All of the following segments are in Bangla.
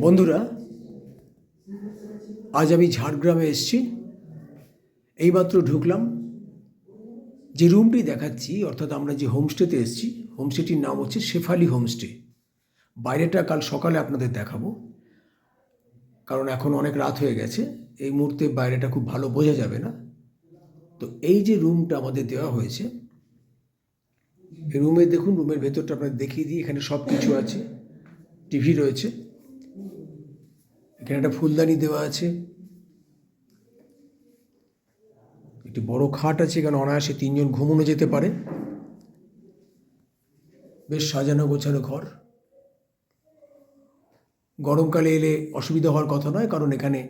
বন্ধুরা, আজ আমি ঝাড়গ্রামে এসছি। এইমাত্র ঢুকলাম। যে রুমটি দেখাচ্ছি, অর্থাৎ আমরা যে হোমস্টেতে এসেছি, হোমস্টেটির নাম হচ্ছে শেফালি হোমস্টে। বাইরেটা কাল সকালে আপনাদের দেখাবো। কারণ এখন অনেক রাত হয়ে গেছে, এই মুহূর্তে বাইরেটা খুব ভালো বোঝা যাবে না। তো এই যে রুমটা আমাদের দেওয়া হয়েছে রুমে দেখুন, রুমের ভেতরটা আপনাদের দেখিয়ে দিই, এখানে সব কিছু আছে। টিভি রয়েছে। এখানে একটা ফুলদানি দেওয়া আছে। একটি বড় খাট আছে, এখানে অনায়াসে তিনজন ঘুমোনো যেতে পারে। বেশ সাজানো গোছানো ঘর। গরমকালে এলে অসুবিধা হওয়ার কথা নয়, কারণ এখানে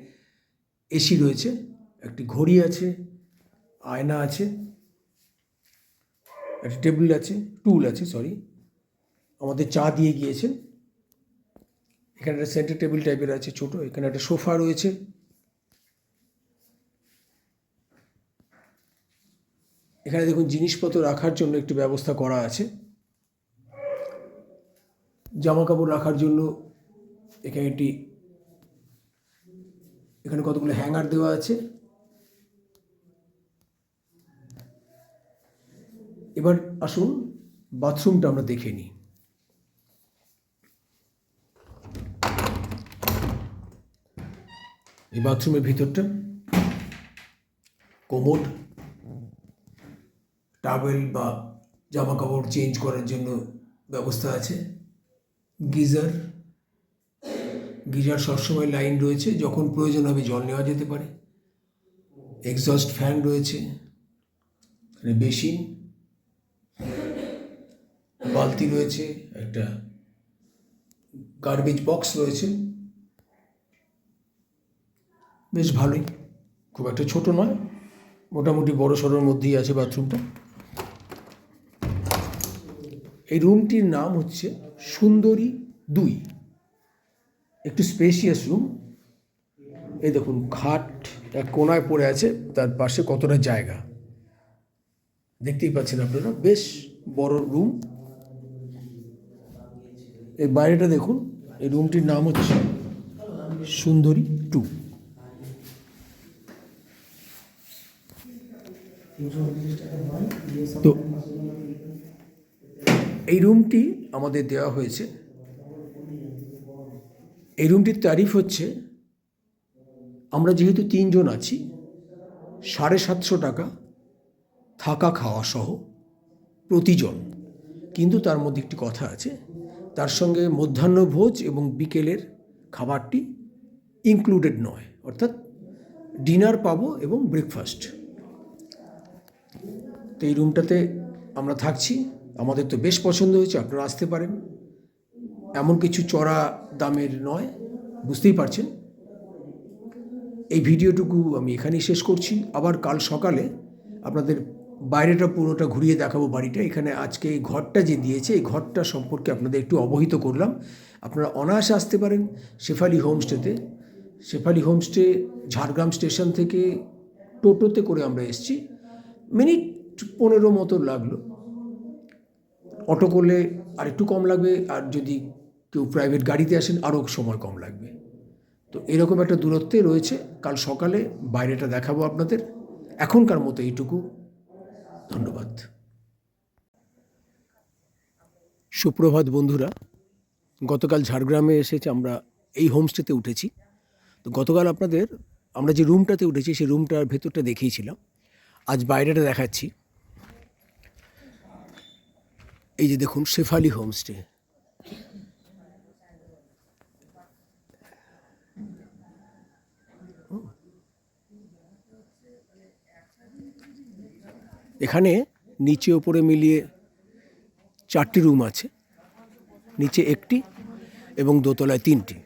এসি রয়েছে, একটি ঘড়ি আছে, আয়না আছে, একটা টেবিল আছে, টুল আছে সরি আমাদের চা দিয়ে গিয়েছেন। এখানে একটা সেন্টার টেবিল টাইপের আছে, ছোট। এখানে একটা সোফা রয়েছে। এখানে দেখুন, জিনিসপত্র রাখার জন্য একটি ব্যবস্থা করা আছে। জামা কাপড় রাখার জন্য এখানে একটি, এখানে কতগুলো হ্যাঙ্গার দেওয়া আছে। এবার আসুন বাথরুমটা আমরা দেখে নিই। এই বাথরুমের ভিতরটা? কোমোড টাওয়েল বা জামা কাপড় চেঞ্জ করার জন্য ব্যবস্থা আছে। গিজার। গিজার সবসময় লাইন রয়েছে, যখন প্রয়োজন হবে জল নেওয়া যেতে পারে। এক্সস্ট ফ্যান রয়েছে এখানে বেসিন বালতি রয়েছে, একটা গার্বেজ বক্স রয়েছে। বেশ ভালোই। খুব একটা ছোট নয়, মোটামুটি বড় সড়োর মধ্যেই আছে বাথরুমটা এই রুমটির নাম হচ্ছে সুন্দরী দুই। একটু স্পেশিয়াস রুম এই দেখুন, খাট এক কোনায় পড়ে আছে, তার পাশে কতটা জায়গা। দেখতেই পাচ্ছেন আপনারা, বেশ বড় রুম এই বাইরেটা দেখুন, এই রুমটির নাম হচ্ছে সুন্দরী টু তো এই রুমটি আমাদের দেওয়া হয়েছে। এই রুমটির তারিফ হচ্ছে আমরা যেহেতু তিনজন আছি সাড়ে সাতশো টাকা থাকা খাওয়া সহ প্রতিজন। কিন্তু তার মধ্যে একটি কথা আছে তার সঙ্গে মধ্যাহ্নভোজ এবং বিকেলের খাবারটি ইনক্লুডেড নয়। অর্থাৎ ডিনার পাবো এবং ব্রেকফাস্ট তো এই রুমটাতে আমরা থাকছি। আমাদের তো বেশ পছন্দ হয়েছে, আপনারা আসতে পারেন। এমন কিছু চড়া দামের নয়, বুঝতেই পারছেন। এই ভিডিওটুকু আমি এখানেই শেষ করছি। আবার কাল সকালে আপনাদের বাইরেটা পুরোটা ঘুরিয়ে দেখাবো বাড়িটা। এখানে আজকে এই ঘরটা যে দিয়েছে, এই ঘরটা সম্পর্কে আপনাদের একটু অবহিত করলাম। আপনারা অনায়াসে আসতে পারেন শেফালি হোমস্টেতে। শেফালি হোমস্টে ঝাড়গ্রাম স্টেশন থেকে টোটোতে করে আমরা এসেছি। মিনিট পনেরো মতো লাগল। অটো করলে আর একটু কম লাগবে, আর যদি কেউ প্রাইভেট গাড়িতে আসেন, আরও সময় কম লাগবে। তো এরকম একটা দূরত্বে রয়েছে। কাল সকালে বাইরেটা দেখাবো আপনাদের। এখনকার মতো এইটুকু। ধন্যবাদ। সুপ্রভাত বন্ধুরা, গতকাল ঝাড়গ্রামে এসেছে আমরা, এই হোমস্টেতে উঠেছি। তো গতকাল আপনাদের, আমরা যে রুমটাতে উঠেছি, সেই রুমটার ভেতরটা দেখিয়েছিলাম। আজ বাইরেটা দেখাচ্ছি। এই যে দেখুন, শেফালি হোমস্টে এখানে নিচে ওপরে মিলিয়ে চারটি রুম আছে, নিচে একটি এবং দোতলায় তিনটি।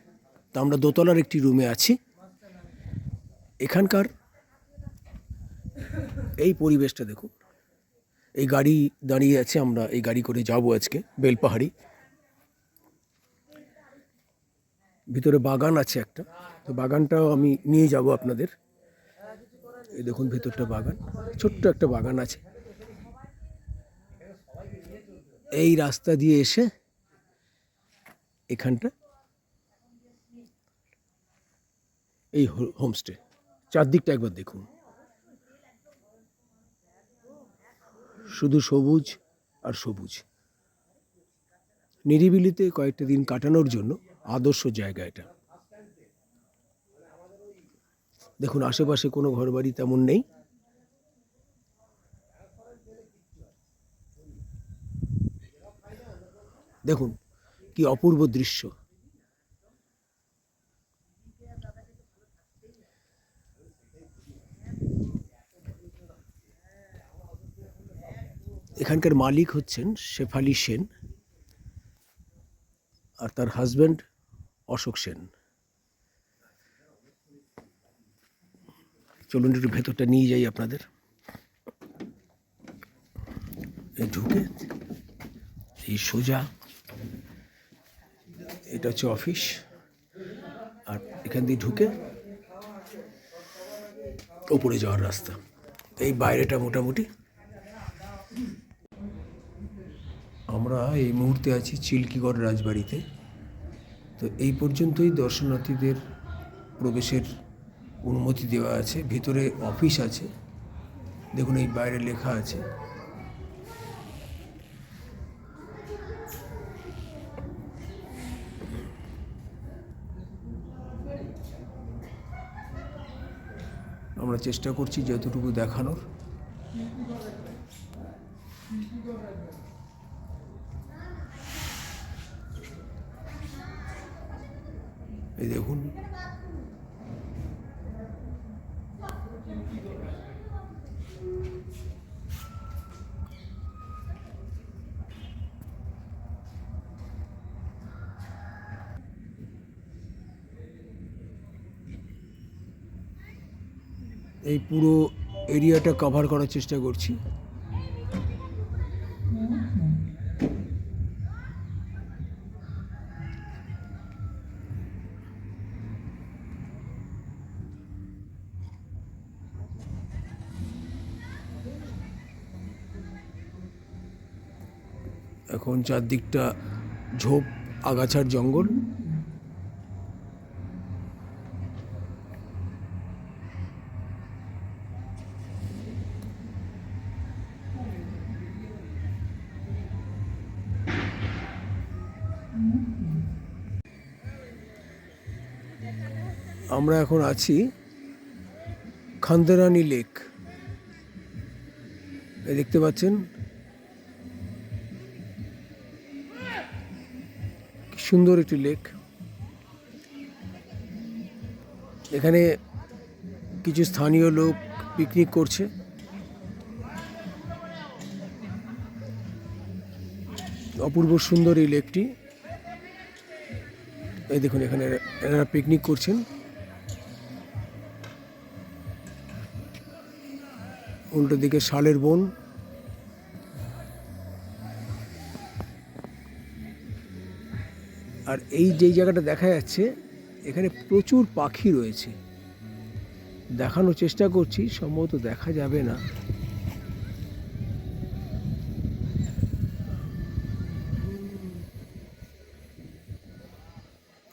তা আমরা দোতলার একটি রুমে আছি। এখানকার এই পরিবেশটা দেখুন। এই গাড়ি দাঁড়িয়ে আছে, আমরা এই গাড়ি করে যাব আজকে, বেলপাহাড়ি। ভিতরে বাগান আছে একটা, তো বাগানটাও আমি নিয়ে যাব আপনাদের। এই দেখুন ভিতরটা বাগান, ছোট্ট একটা বাগান আছে। এই রাস্তা দিয়ে এসে এখানটা, এই হোমস্টে, চারদিকটা একবার দেখুন। শুধু সবুজ আর সবুজ। নিরিবিলিতে কয়েকটা দিন কাটানোর জন্য আদর্শ জায়গা এটা। দেখুন, আশেপাশে কোনো ঘরবাড়ি তেমন নেই। দেখুন, কি অপূর্ব দৃশ্য। এখানকার মালিক হচ্ছেন শেফালি সেন আর তার হাজব্যান্ড অশোক সেন। চলুন একটু ভেতরটা নিয়ে যাই আপনাদের। এই ঢুকে এই সোজা। এটা হচ্ছে অফিস। আর এখান দিয়ে ঢুকে ওপরে যাওয়ার রাস্তা। এই বাইরেটা মোটামুটি আমরা এই মুহূর্তে আছি চিল্কিগড় রাজবাড়িতে। তো এই পর্যন্তই দর্শনার্থীদের প্রবেশের অনুমতি দেওয়া আছে, ভিতরে অফিস আছে। দেখুন, এই বাইরে লেখা আছে। আমরা চেষ্টা করছি যতটুকু দেখানোর। এই দেখুন। এই পুরো এরিয়াটা কভার করার চেষ্টা করছি। এখন চারদিকটা ঝোপ আগাছার জঙ্গল। আমরা এখন আছি খান্দারানি লেক। দেখতে পাচ্ছেন? সুন্দর একটি লেক। এখানে কিছু স্থানীয় লোক পিকনিক করছে। অপূর্ব সুন্দর এই লেকটি। এই দেখুন, এখানে এনারা পিকনিক করছেন। উল্টো দিকে শালের বন। আর এই যেই জায়গাটা দেখা যাচ্ছে, এখানে প্রচুর পাখি রয়েছে। দেখানোর চেষ্টা করছি, সম্ভবত দেখা যাবে না।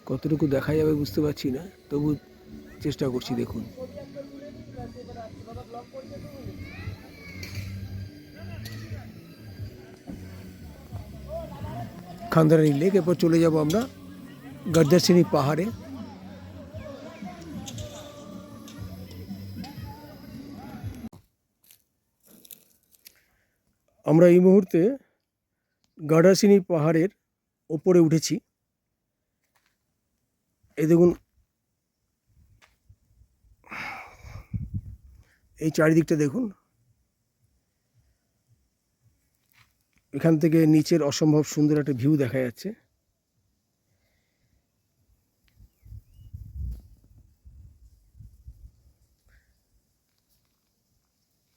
কতটুকু দেখা যাবে বুঝতে পারছি না, তবু চেষ্টা করছি দেখুন। খান্দারানি লেক, এরপর চলে যাব আমরা গর্দাসিনী পাহাড়ে। আমরা এই মুহূর্তে গাডাসিনী পাহাড়ের ওপরে উঠেছি। এই দেখুন, এই চারিদিকটা দেখুন এখান থেকে নিচের অসম্ভব সুন্দর একটা ভিউ দেখা যাচ্ছে।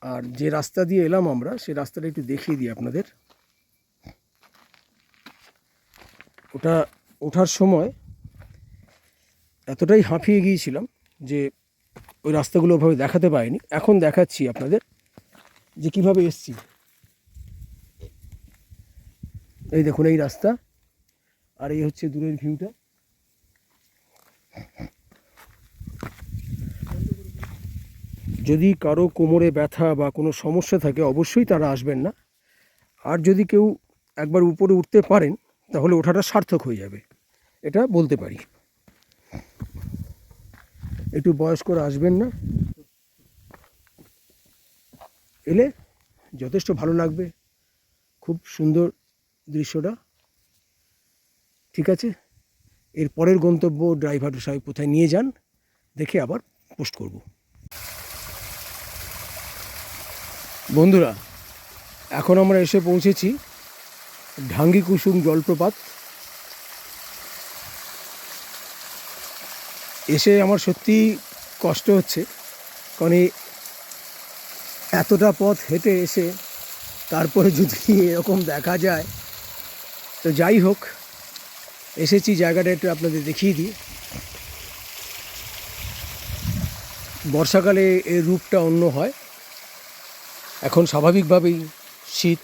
আর যে রাস্তা দিয়ে এলাম আমরা, সে রাস্তাটা একটু দেখিয়ে দিই আপনাদের। ওটা ওঠার সময় এতটাই হাঁফিয়ে গিয়েছিলাম যে ওই রাস্তাগুলো ওভাবে দেখাতে পারিনি। এখন দেখাচ্ছি আপনাদের যে কীভাবে এসছি। এই দেখুন, এই রাস্তা। আর এই হচ্ছে দূরের ভিউটা। যদি কারও কোমরে ব্যথা বা কোনো সমস্যা থাকে, অবশ্যই তারা আসবেন না। আর যদি কেউ একবার উপরে উঠতে পারেন, তাহলে ওঠাটা সার্থক হয়ে যাবে। এটা বলতে পারি। একটু বয়স্করা আসবেন না। এলে যথেষ্ট ভালো লাগবে। খুব সুন্দর দৃশ্যটা। ঠিক আছে? এর পরের গন্তব্য ড্রাইভার সাহেব কোথায় নিয়ে যান, দেখে আবার পোস্ট করব। বন্ধুরা, এখন আমরা এসে পৌঁছেছি ঢাঙ্গি কুসুম জলপ্রপাত। এসে আমার সত্যি কষ্ট হচ্ছে, কারণ এতটা পথ হেঁটে এসে তারপরে যদি এরকম দেখা যায় তো যাই হোক, এসেছি, জায়গাটা একটু আপনাদের দেখিয়ে দিই। বর্ষাকালে এর রূপটা অন্য হয়। এখন স্বাভাবিকভাবেই শীত,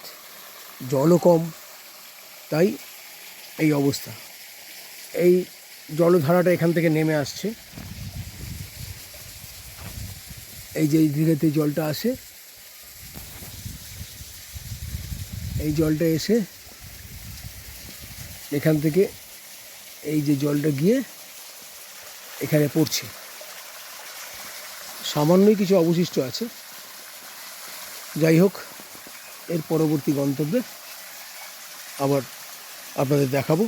জলও কম, তাই এই অবস্থা। এই জলধারাটা এখান থেকে নেমে আসছে। এই যে এই দিঘাতে জলটা আসে, এই জলটা এসে এখান থেকে এই যে জলটা গিয়ে এখানে পড়ছে। সামান্যই কিছু অবশিষ্ট আছে। যাই হোক, এর পরবর্তী গন্তব্যে আবার আপনাদের দেখাবো।